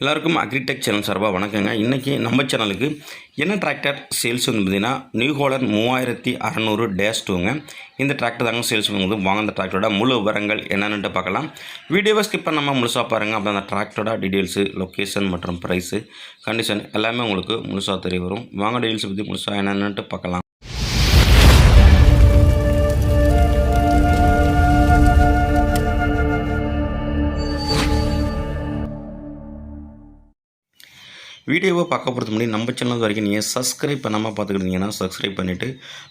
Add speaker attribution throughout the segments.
Speaker 1: எல்லாருக்கும் agritech channel சார்பாக வணக்கங்க. இன்றைக்கி நம்ம சேனலுக்கு என்ன டிராக்டர் சேல்ஸ் வந்து பார்த்தீங்கன்னா நியூ ஹோலர் மூவாயிரத்தி அறநூறு டேஸ் டூங்க இந்த டிராக்டர் தாங்க சேல்ஸ் பண்ணும்போது வாங்க அந்த டிராக்டரோட முழு விவரங்கள் என்னென்னுட்டு பார்க்கலாம். வீடியோவை ஸ்கிப் பண்ணாமல் முழுசாக பாருங்கள் அப்போ அந்த டிராக்டரோட டீட்டெயில்ஸு லொக்கேஷன் மற்றும் ப்ரைஸு கண்டிஷன் எல்லாமே உங்களுக்கு முழுசாக தெரிய வரும். வாங்க டீட்டெயில்ஸ் பற்றி முழுசாக என்னென்னுட்டு பார்க்கலாம். வீடியோவை பார்க்க போகிறது முன்னாடி நம்ம சேனல் வரைக்கும் நீங்கள் சப்ஸ்கிரைப் பண்ணாமல் பார்த்துக்கிட்டீங்கன்னா சப்ஸ்கிரைப் பண்ணிவிட்டு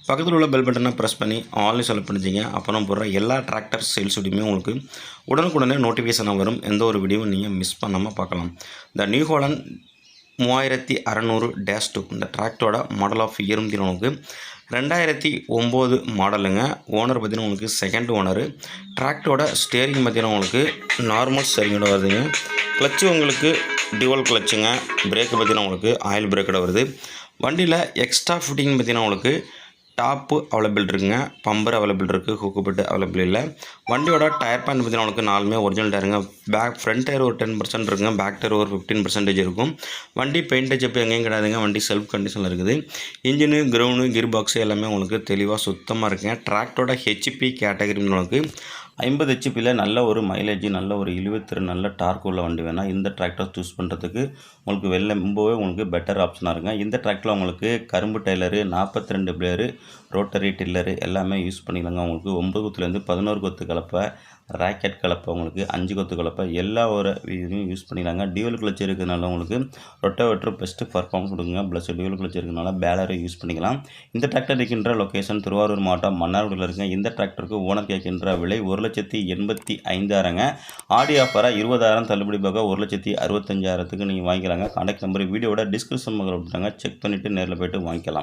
Speaker 1: பக்கத்தில் உள்ள பெல் பட்டனை ப்ரெஸ் பண்ணி ஆன்லைன் செலக்ட் பண்ணிச்சிங்க அப்புறம் போடுற எல்லா டிராக்டர் சேல்ஸுடையுமே உங்களுக்கு உடனுக்குடனே நோட்டிஃபிகேஷனாக வரும். எந்த ஒரு வீடியோவும் நீங்கள் மிஸ் பண்ணாமல் பார்க்கலாம். இந்த நியூ ஹோலண்ட் மூவாயிரத்தி அறநூறு டேஷ் டூ இந்த டிராக்டரோட மாடல் ஆஃப் இயரும் உங்களுக்கு. ரெண்டாயிரத்தி ஒம்பது மாடலுங்க ஓனர் பார்த்தீங்கன்னா உங்களுக்கு செகண்ட் ஓனரு டிராக்டரோட ஸ்டேரிங் பார்த்தீங்கன்னா உங்களுக்கு நார்மல் ஸ்டேரிங்கோட வருதுங்க. கிளச்சு உங்களுக்கு டியூவல் கிளச்சுங்க. பிரேக்கு பார்த்தீங்கன்னா உங்களுக்கு ஆயில் பிரேக்கோட வருது. வண்டியில் எக்ஸ்ட்ரா ஃபிட்டிங் பார்த்தீங்கன்னா உங்களுக்கு டாப்பு அவைலபிள் இருக்குங்க. பம்பர் அவைலபிள் இருக்குது ஹுக்குபெட்டு அவைலபிள் இல்லை. வண்டியோட டயர் பேண்ட் பார்த்தீங்கன்னா உங்களுக்கு நாலுமே ஒரிஜினல் டயருங்க பேக் ஃப்ரண்ட் டயர் ஒரு டென் பர்சன்ட் இருக்குங்க. பேக் டயர் ஒரு ஃபிஃப்டீன் பர்சன்டேஜ் இருக்கும். வண்டி பெயிண்டேஜ் எப்போ எங்கேயும் கிடையாதுங்க. வண்டி செல்ஃப் கண்டிஷனில் இருக்குது. இன்ஜினு கிரவுண்டு கியர் பாக்ஸு எல்லாமே உங்களுக்கு தெளிவாக சுத்தமாக இருக்குங்க. டிராக்டரோட ஹெச்பி கேட்டகரி உங்களுக்கு ஐம்பது ஹெச்பியில் நல்ல ஒரு மைலேஜ் நல்ல ஒரு இழுவத்திறன் நல்ல டார்க் உள்ள வண்டி வேணால் இந்த டிராக்டர் சூஸ் பண்ணுறதுக்கு உங்களுக்கு வெளில ரொம்பவே உங்களுக்கு பெட்டர் ஆப்ஷனாக இருக்குங்க. இந்த டிராக்டரில் உங்களுக்கு கரும்பு டெய்லரு நாற்பத்தி ரெண்டு பிளேயரு ரோட்டரி டில்லரு எல்லாமே யூஸ் பண்ணிக்கலாங்க. உங்களுக்கு ஒம்பது குத்துலேருந்து பதினோரு கொத்து கலப்பை ராக்கெட் கலப்பை உங்களுக்கு அஞ்சு கொத்து கலப்பை எல்லா ஒரு இதுலையும் யூஸ் பண்ணிக்கலாங்க. டியூவல் கிளச் இருக்கிறதுனால உங்களுக்கு ரொட்டோவேட்டர் பெஸ்ட்டு பர்ஃபார்மன்ஸ் கொடுங்க ப்ளஸ் டியூவல் கிளச் இருக்கிறதுனால பேலரை யூஸ் பண்ணிக்கலாம். இந்த டிராக்டர் இருக்கின்ற லொக்கேஷன் திருவாரூர் மாவட்டம் மன்னார்குடியில் இருக்குங்க. இந்த டிராக்டருக்கு ஓனர் கேட்கின்ற விலை ஒரு லட்சத்தி எண்பத்தி ஐந்தாயிரங்க. ஆடி ஆஃபராக இருபதாயிரம் தள்ளுபடி போக ஒரு லட்சத்தி அறுபத்தஞ்சாயிரத்துக்கு நீங்கள் வாங்கிக்கலாங்க. கான்டாக்ட் நம்பர் வீடியோட டிஸ்கிரிப்ஷன் விட்டுறாங்க செக் பண்ணிவிட்டு நேரில் போய்ட்டு வாங்கிக்கலாம்.